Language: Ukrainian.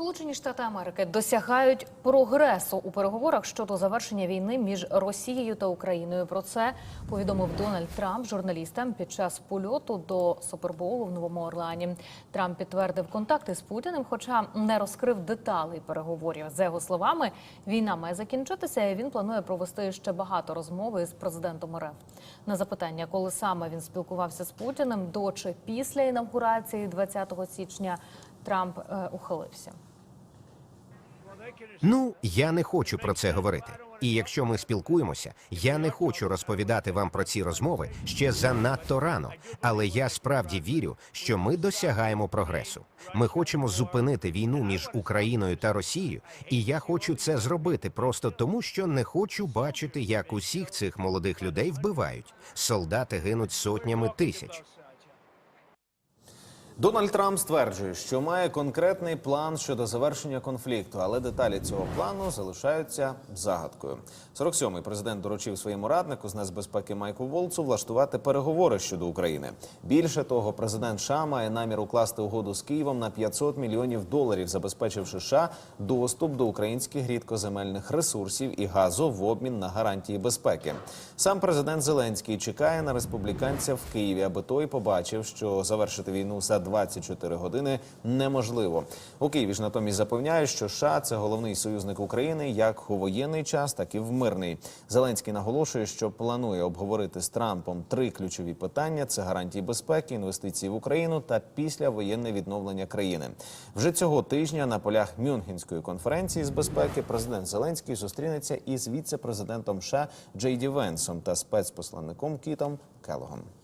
Сполучені Штати Америки досягають прогресу у переговорах щодо завершення війни між Росією та Україною. Про це повідомив Дональд Трамп журналістам під час польоту до Супербоулу в Новому Орлеані. Трамп підтвердив контакти з Путіним, хоча не розкрив деталей переговорів. За його словами, війна має закінчитися, і він планує провести ще багато розмов із президентом РФ. На запитання, коли саме він спілкувався з Путіним, до чи після інавгурації 20 січня. Трамп е, ухилився. Ну, я не хочу про це говорити. І якщо ми спілкуємося, я не хочу розповідати вам про ці розмови ще занадто рано. Але я справді вірю, що ми досягаємо прогресу. Ми хочемо зупинити війну між Україною та Росією, і я хочу це зробити просто тому, що не хочу бачити, як усіх цих молодих людей вбивають. Солдати гинуть сотнями тисяч. Дональд Трамп стверджує, що має конкретний план щодо завершення конфлікту, але деталі цього плану залишаються загадкою. 47-й президент доручив своєму раднику з нацбезпеки Майку Волцу влаштувати переговори щодо України. Більше того, президент США має намір укласти угоду з Києвом на 500 мільйонів доларів, забезпечивши США доступ до українських рідкоземельних ресурсів і газу в обмін на гарантії безпеки. Сам президент Зеленський чекає на республіканця в Києві, аби той побачив, що завершити війну за 24 години неможливо. У Києві ж натомість запевняють, що США – це головний союзник України як у воєнний час, так і в мирний. Зеленський наголошує, що планує обговорити з Трампом три ключові питання: це гарантії безпеки, інвестиції в Україну та післявоєнне відновлення країни. Вже цього тижня на полях Мюнхенської конференції з безпеки президент Зеленський зустрінеться із віце-президентом США Джей Ді Венсом та спецпосланником Кітом Келогом.